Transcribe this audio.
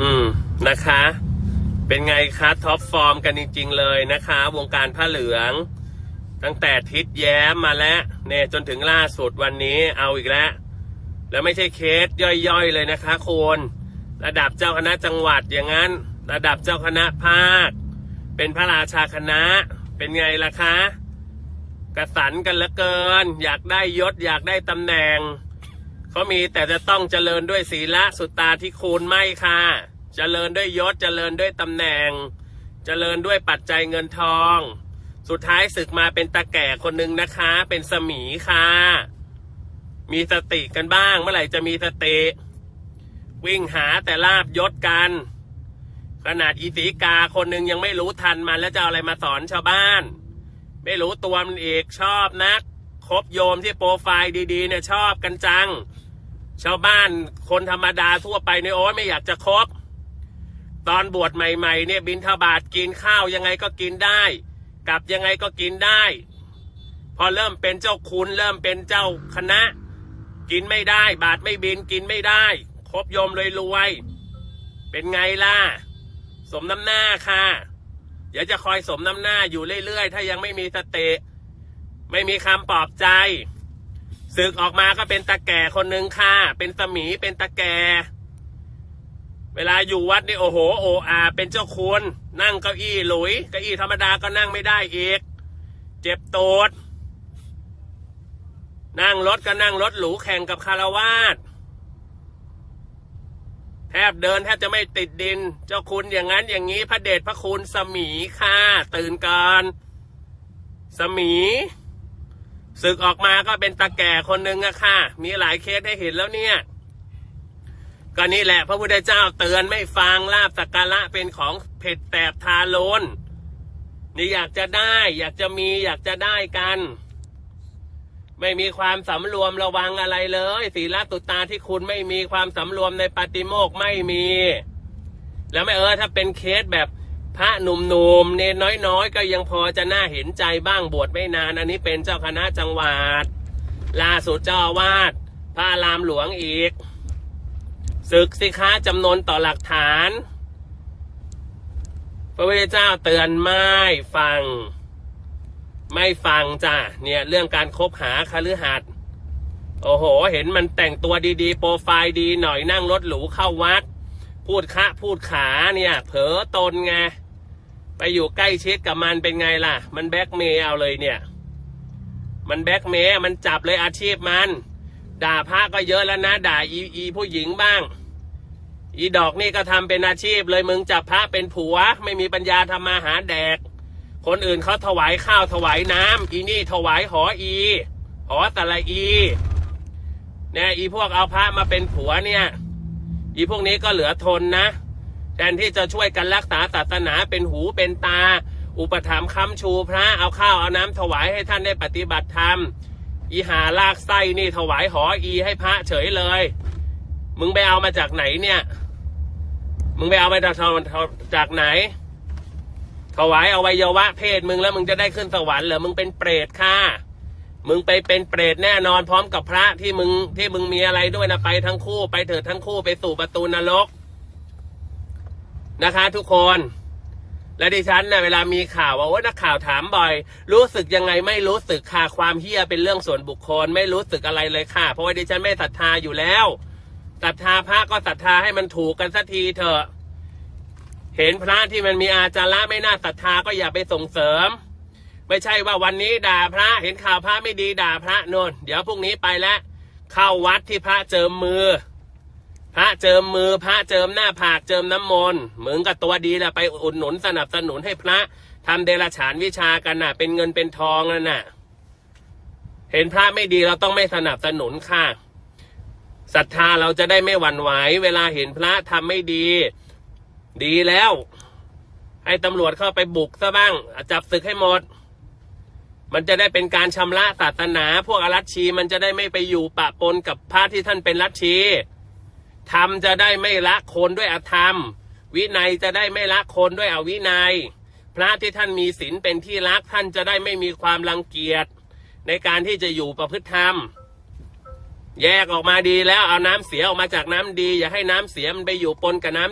อืมนะคะ เป็นไงคะท็อปฟอร์มกันจริง ๆ เลยนะคะ วงการผ้าเหลือง ตั้งแต่ทิศแย้มมาแล้วเนี่ยจนถึงล่าสุดวันนี้เอาอีกแล้ว แล้วไม่ใช่เคสย่อยๆเลยนะคะคุณระดับเจ้าคณะจังหวัดอย่างนั้น ระดับเจ้าคณะภาค เป็นพระราชาคณะ เป็นไงล่ะคะ กระสันกันเหลือเกิน อยากได้ยศอยากได้ตำแหน่ง เขามีแต่จะต้องเจริญด้วยศีละสุตตาที่คูณไม่ค่ะ เจริญด้วยยศเจริญด้วยตำแหน่ง เจริญด้วยปัจจัยเงินทอง สุดท้ายศึกมาเป็นตาแก่คนหนึ่งนะคะ เป็นสมีค่ะ มีสติกันบ้าง เมื่อไหร่จะมีสติวิ่งหาแต่ลาบยศกัน ขนาดอีสีกาคนหนึ่งยังไม่รู้ทันมันแล้วจะเอาอะไรมาสอนชาวบ้าน ไม่รู้ตัวมันเอกชอบนัก คบโยมที่โปรไฟล์ดีๆเนี่ยชอบกันจัง ชาวบ้านคนธรรมดาทั่วไปเนี่ยโอ้ยไม่อยากจะคบ ตอนบวชใหม่ ๆ เนี่ยบินทบาทกินข้าวยังไงก็กินได้ กลับยังไงก็กินได้ พอเริ่มเป็นเจ้าคุณเริ่มเป็นเจ้าคณะ กินไม่ได้บาทไม่บินกินไม่ได้คบโยมเลยรวยๆเป็นไงล่ะ สมน้ำหน้าค่ะเดี๋ยวจะคอยสมน้ำหน้าอยู่เรื่อยๆ ถ้ายังไม่มีสเต ไม่มีคำปลอบใจศึกออกมาก็เป็นตาแก่คนหนึ่งค่ะ เป็นสมีเป็นตาแก่ เวลาอยู่วัดนี่โอ้โหโออาเป็นเจ้าคุณ นั่งเก้าอี้หลุยเก้าอี้ธรรมดาก็นั่งไม่ได้อีก เจ็บตูดนั่งรถก็นั่งรถหรูแข่งกับคารวาสแทบเดินแทบจะไม่ติดดิน เจ้าคุณอย่างนั้นอย่างนี้พระเดชพระคุณสมีค่ะ ตื่นก่อนสมี ศึกออกมาก็เป็นตาแก่คนหนึ่งอะค่ะ มีหลายเคสให้เห็นแล้วเนี่ย ก็นี่แหละพระพุทธเจ้าเตือนไม่ฟังลาบสักการะเป็นของเผ็ดแสบทาโลนนี่อยากจะได้ อยากจะมีอยากจะได้กัน ไม่มีความสำรวมระวังอะไรเลยศีลตุตาที่คุณไม่มีความสำรวมในปาติโมกข์ไม่มี แล้วไม่เออถ้าเป็นเคสแบบ ระหนุ่มๆเนนน้อยๆ ก็ยังพอจะน่าเห็นใจบ้างบวชไม่นาน อันนี้เป็นเจ้าคณะจังหวัดล่าสุดเจ้าวาสพระรามหลวงอีกศึกสิคะจำนวนต่อหลักฐาน พระพุทเจ้าเตือนไม่ฟัง ไม่ฟังจ้ะเนี่ยเรื่องการคบหาคฤหัสถ์โอ้โห เห็นมันแต่งตัวดีๆ โปรไฟล์ดีหน่อยนั่งรถหรูเข้าวัด พูดคะพูดขาเนี่ย เผลอตนไง ไปอยู่ใกล้ชิดกับมันเป็นไงล่ะ มันแบ็กเมย์เอาเลยเนี่ย มันแบ็กเมย์มันจับเลยอาชีพมัน ด่าพระก็เยอะแล้วนะ ด่าอีอีผู้หญิงบ้าง อีดอกนี่ก็ทำเป็นอาชีพเลยมึงจับพระเป็นผัว ไม่มีปัญญาทำมาหาแดก คนอื่นเขาถวายข้าวถวายน้ำอีนี่ถวายหออีหอสละอีเนี่ยอีพวกเอาพระมาเป็นผัวเนี่ย อีพวกนี้ก็เหลือทนนะ แทนที่จะช่วยกันรักษาศาสนาเป็นหูเป็นตา อุปถัมภ์ค้ำชูพระเอาข้าวเอาน้ำถวายให้ท่านได้ปฏิบัติธรรมอีหาลากไส้นี่ถวายหออีให้พระเฉยเลย มึงไปเอามาจากไหนเนี่ย มึงไปเอามาจากจากไหน ถวายอวัยวะเพศมึงแล้วมึงจะได้ขึ้นสวรรค์เหรอมึงเป็นเปรตค่ะ มึงไปเป็นเปรตแน่นอนพร้อมกับพระที่มึงที่มึงมีอะไรด้วยนะไปทั้งคู่ไปเถิดทั้งคู่ไปสู่ประตูนรก นะคะทุกคน และดิฉันเนะ่ยเวลามีข่าวว่าโอ้นักข่าวถามบ่อย รู้สึกยังไงไม่รู้สึกค่ะความเฮี้ยเป็นเรื่องส่วนบุคคล ไม่รู้สึกอะไรเลยค่ะ เพราะว่าดิฉันไม่ศรัทธาอยู่แล้วศรัทธาพระก็ศรัทธาให้มันถูกกันสักทีเถอะ เห็นพระที่มันมีอาจาระไม่น่าศรัทธาก็อย่าไปส่งเสริม ไม่ใช่ว่าวันนี้ด่าพระเห็นข่าวพระไม่ดีด่าพระนนเดี๋ยวพรุ่งนี้ไปแล้วเข้าวัดที่พระเจิมมือ พระเจิมมือพระเจิมหน้าผากเจิมน้ำมนต์เหมือนกับตัวดีแหละไปอุดหนุนสนับสนุนให้พระทำเดรัจฉานวิชากันน่ะ เป็นเงินเป็นทองนั่นน่ะ เห็นพระไม่ดีเราต้องไม่สนับสนุนค่ะศรัทธาเราจะได้ไม่หวั่นไหวเวลาเห็นพระทำไม่ดี ดีแล้ว ให้ตำรวจเข้าไปบุกซะบ้าง จับศึกให้หมด มันจะได้เป็นการชำระศาสนา พวกอรัชชีมันจะได้ไม่ไปอยู่ปะปนกับพระที่ท่านเป็นรัชชี ธรรมจะได้ไม่ละคนด้วยอธรรม วินัยจะได้ไม่ละคนด้วยอวินัย พระที่ท่านมีศีลเป็นที่รักท่านจะได้ไม่มีความรังเกียจในการที่จะอยู่ประพฤติธรรม แยกออกมาดีแล้วเอาน้ำเสียออกมาจากน้ำดี อย่าให้น้ำเสียมันไปอยู่ปนกับน้ำ